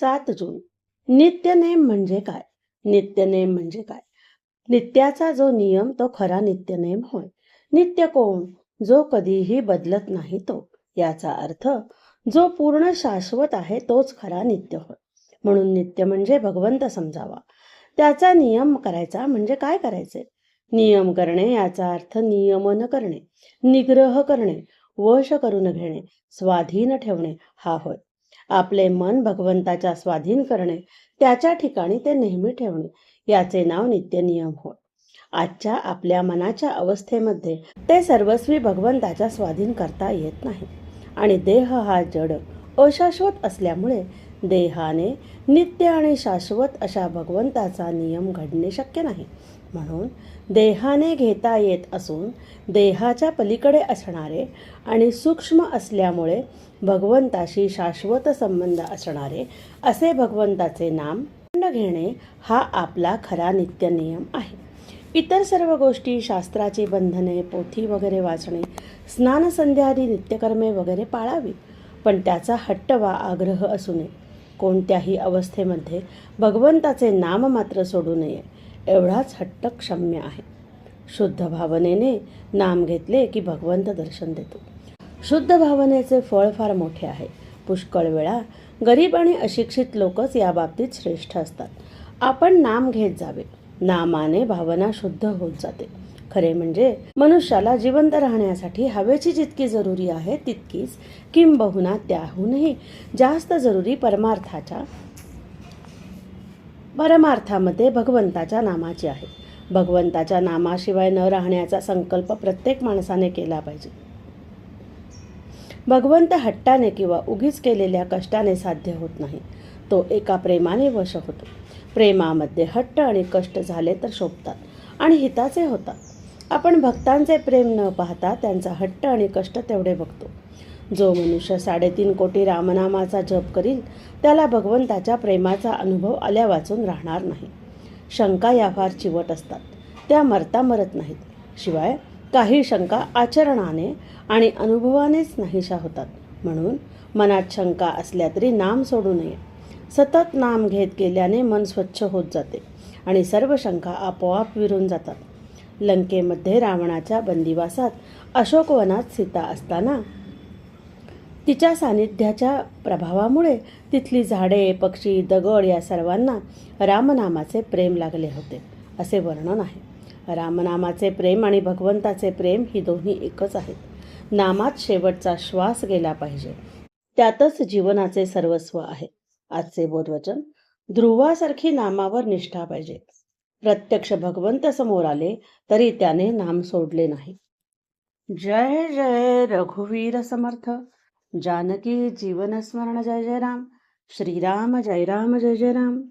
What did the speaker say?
सात जून. नित्यनेम म्हणजे काय? नित्यनेम म्हणजे काय? नित्याचा जो नियम तो खरा नित्यनेम होय. नित्य कोण? जो कधीही बदलत नाही तो. याचा अर्थ जो पूर्ण शाश्वत आहे तोच खरा नित्य होय. म्हणून नित्य म्हणजे भगवंत समजावा. त्याचा नियम करायचा म्हणजे काय करायचे? नियम करणे याचा अर्थ नियमन करणे. निग्रह करणे वश करून घेणे स्वाधीन ठेवणे हा होय. आपले मन भगवंताच्या स्वाधीन करणे त्याच्या ठिकाणी ते नेहमी ठेवणे याचे नाव नित्यनियम होय. आजच्या आपल्या मनाच्या अवस्थेमध्ये ते सर्वस्वी भगवंताच्या स्वाधीन करता येत नाही. आणि देह हा जड अशाश्वत असल्यामुळे देहाने नित्य आणि शाश्वत अशा भगवंताचा नियम घडणे शक्य नाही. म्हणून देहाने घेता येत असून देहाच्या पलीकडे असणारे आणि सूक्ष्म असल्यामुळे भगवंताशी शाश्वत संबंध असणारे असे भगवंताचे नाम घेणे हा आपला खरा नित्य नियम आहे. इतर सर्व गोष्टी शास्त्राची बंधने पोथी वगैरे वाचणे स्नानसंध्यादी नित्यकर्मे वगैरे पाळावी पण त्याचा हट्ट वा आग्रह असू नये. कोणत्याही अवस्थेमध्ये भगवंताचे नाम मात्र सोडू नये एवढाच हट्ट क्षम्य आहे. शुद्ध भावनेने नाम घेतले की भगवंत दर्शन देतो. शुद्ध भावनेचे फळ फार मोठे आहे. पुष्कळ वेळा गरीब आणि अशिक्षित लोकच या बाबतीत श्रेष्ठ असतात. आपण नाम घेत जावे. नामाने भावना शुद्ध होत जाते. खरे म्हणजे मनुष्याला जिवंत राहण्यासाठी हवेची जितकी जरुरी आहे तितकीच किंबहुना त्याहूनही जास्त जरुरी परमार्थाच्या परमार्थामध्ये भगवंताच्या नामाची आहे. भगवंताच्या नामाशिवाय न राहण्याचा संकल्प प्रत्येक माणसाने केला पाहिजे. भगवंत हट्टाने किंवा उगीच केलेल्या कष्टाने साध्य होत नाही. तो एका प्रेमाने वश होतो. प्रेमामध्ये हट्ट आणि कष्ट झाले तर शोभतात आणि हिताचे होतात. आपण भक्तांचे प्रेम न पाहता त्यांचा हट्ट आणि कष्ट तेवढे बघतो. जो मनुष्य साडेतीन कोटी रामनामाचा जप करील त्याला भगवंताच्या प्रेमाचा अनुभव आल्या वाचून राहणार नाही. शंका या फार चिवट असतात. त्या मरता मरत नाहीत. शिवाय काही शंका आचरणाने आणि अनुभवानेच नाहीशा होतात. म्हणून मनात शंका असल्या तरी नाम सोडू नये. सतत नाम घेत गेल्याने मन स्वच्छ होत जाते आणि सर्व शंका आपोआप विरून जातात. लंकेमध्ये रावणाच्या बंदिवासात अशोकवनात सीता असताना. तिच्या सानिध्याच्या प्रभावामुळे तिथली झाडे पक्षी दगड या सर्वांना रामनामाचे प्रेम लागले होते असे वर्णन आहे. रामनामाचे प्रेम आणि भगवंताचे प्रेम ही दोन्ही एकच आहेत. नामात शेवटचा श्वास गेला पाहिजे. त्यातच जीवनाचे सर्वस्व आहे. आजचे बोधवचन ध्रुवासारखी नामावर निष्ठा पाहिजे. प्रत्यक्ष भगवंत समोर आले तरी त्याने नाम सोडले नाही. जय जय रघुवीर समर्थ. जानकी जीवन स्मरण जय जय राम. श्रीराम जय राम जय जय राम.